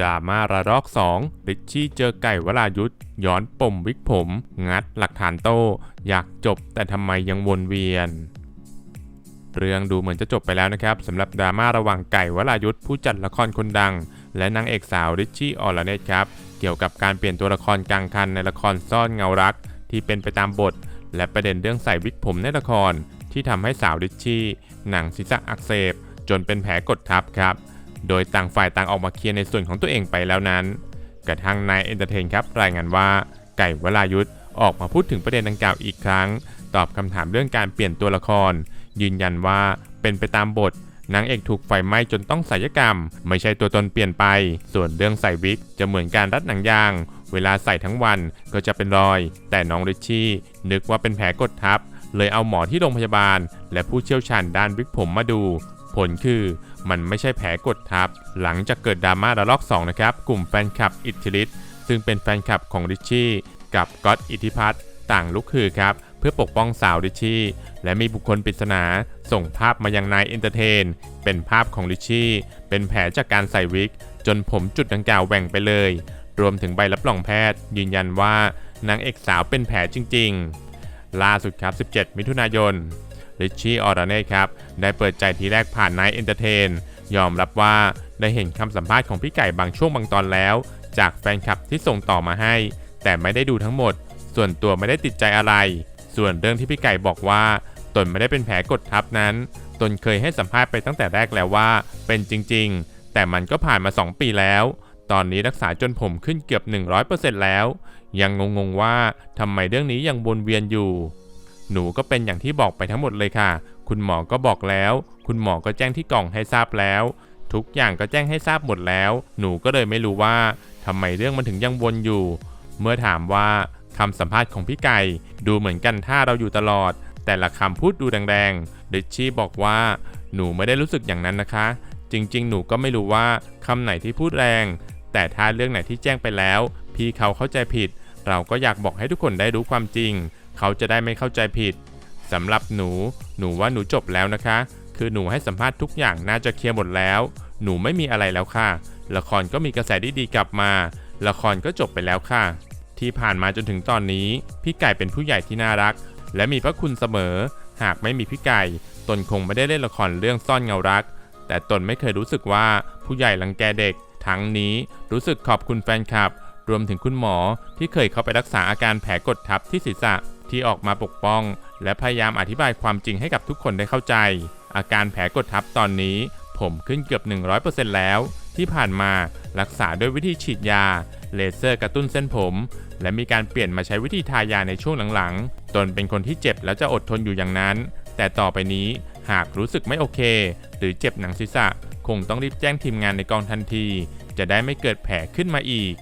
ดราม่าระลอก2ริชชี่เจอไก่วรายุทธย้อนปมวิกผม งัดหลักฐานโต้ อยากจบแต่ทำไมยังวนเวียน เรื่องดูเหมือนจะจบไปแล้วนะครับสำหรับดราม่าระหว่างไก่วรายุทธผู้จัดละครคนดัง และนางเอกสาวริชชี่ออลเนตครับ เกี่ยวกับการเปลี่ยนตัวละครกลางคันในละครซ่อนเงารัก ที่เป็นไปตามบท และประเด็นเรื่องใส่วิกผมในละคร ที่ทำให้สาวริชชี่หนังศีรษะอักเสบจนเป็นแผลกดทับครับ โดยต่างฝ่ายต่างออกมาเคลียร์ในส่วนของตัวเองไปแล้วนั้น กระทั่งนายเอนเตอร์เทนครับรายงานว่าไก่วรายุทธออกมาพูดถึงประเด็นดังกล่าวอีกครั้ง ตอบคำถามเรื่องการเปลี่ยนตัวละคร ยืนยันว่าเป็นไปตามบทนางเอกถูกไฟไหม้จนต้องศัลยกรรม ไม่ใช่ตัวตนเปลี่ยนไป ส่วนเรื่องใส่วิกจะเหมือนการรัดหนังยาง เวลาใส่ทั้งวันก็จะเป็นรอย แต่น้องริชชี่นึกว่าเป็นแผลกดทับ เลยเอาหมอที่โรงพยาบาล และผู้เชี่ยวชาญด้านวิกผมมาดู ผลคือมันไม่ใช่แผลกดทับ หลังจากเกิดดราม่าระลอก2นะครับ กลุ่มแฟนคลับอิทธิฤทธิ์ซึ่งเป็นแฟนคลับของริชชี่กับก๊อตอิทธิพัฒน์ต่างลุกคือครับ เพื่อปกป้องสาวริชชี่ และมีบุคคลปริศนาส่งภาพมายังนายเอนเตอร์เทน เป็นภาพของริชชี่เป็นแผลจากการใส่วิก จนผมจุดดังกล่าวแหว่งไปเลย รวมถึงใบรับรองแพทย์ ยืนยันว่านางเอกสาวเป็นแผลจริง ๆ ล่าสุดครับ 17 มิถุนายน ริชชี่ออร์เน่ครับ ได้เปิดใจทีแรกผ่านนายเอนเตอร์เทนยอมรับว่าได้เห็นคำสัมภาษณ์ของพี่ไก่บางช่วงบางตอนแล้ว จากแฟนคลับที่ส่งต่อมาให้ แต่ไม่ได้ดูทั้งหมด ส่วนตัวไม่ได้ติดใจอะไร ส่วนเรื่องที่พี่ไก่บอกว่า ตนไม่ได้เป็นแผลกดทับนั้น ตนเคยให้สัมภาษณ์ไปตั้งแต่แรกแล้วว่า เป็นจริง ๆ แต่มันก็ผ่านมา 2 ปีแล้ว ตอนนี้รักษาจนผมขึ้นเกือบ 100%แล้ว ยังงงๆว่าทำไมเรื่องนี้ยังวนเวียนอยู่ หนูก็เป็นอย่างที่บอกไปทั้งหมดเลยค่ะ คุณหมอก็บอกแล้ว คุณหมอก็แจ้งที่กล่องให้ทราบแล้ว ทุกอย่างก็แจ้งให้ทราบหมดแล้ว หนูก็เลยไม่รู้ว่าทำไมเรื่องมันถึงยังวนอยู่ เมื่อถามว่าคำสัมภาษณ์ของพี่ไก่ ดูเหมือนกันถ้าเราอยู่ตลอด แต่ละคำพูดดูแรงๆดิชชี่บอกว่าหนูไม่ได้รู้สึกอย่างนั้นนะคะ จริงๆ หนูก็ไม่รู้ว่าคำไหนที่พูดแรง แต่ถ้าเรื่องไหนที่แจ้งไปแล้ว พี่เขาเข้าใจผิด เราก็อยากบอกให้ทุกคนได้รู้ความจริง เขาจะได้ไม่เข้าใจผิดสำหรับหนู หนูว่าหนูจบแล้วนะคะ คือหนูให้สัมภาษณ์ทุกอย่างน่าจะเคลียร์หมดแล้ว หนูไม่มีอะไรแล้วค่ะ ละครก็มีกระแสดีๆกลับมา ละครก็จบไปแล้วค่ะ ที่ผ่านมาจนถึงตอนนี้ พี่ไก่เป็นผู้ใหญ่ที่น่ารัก และมีพระคุณเสมอ หากไม่มีพี่ไก่ ตนคงไม่ได้เล่นละครเรื่องซ่อนเงารัก แต่ตนไม่เคยรู้สึกว่าผู้ใหญ่รังแกเด็ก ทั้งนี้รู้สึกขอบคุณแฟนคลับ รวมถึงคุณหมอที่เคยเข้าไปรักษาอาการแผลกดทับที่ศีรษะ ที่ออกมาปกป้อง และพยายามอธิบายความจริงให้กับทุกคนได้เข้าใจ อาการแผลกดทับตอนนี้ ผมขึ้นเกือบ 100%แล้ว ที่ผ่านมารักษาด้วยวิธีฉีดยา เลเซอร์กระตุ้นเส้นผม และมีการเปลี่ยนมาใช้วิธีทายาในช่วงหลังๆ ตนเป็นคนที่เจ็บแล้วจะอดทนอยู่อย่างนั้น แต่ต่อไปนี้หากรู้สึกไม่โอเค หรือเจ็บหนังศีรษะ คงต้องรีบแจ้งทีมงานในกองทันที จะได้ไม่เกิดแผลขึ้นมาอีก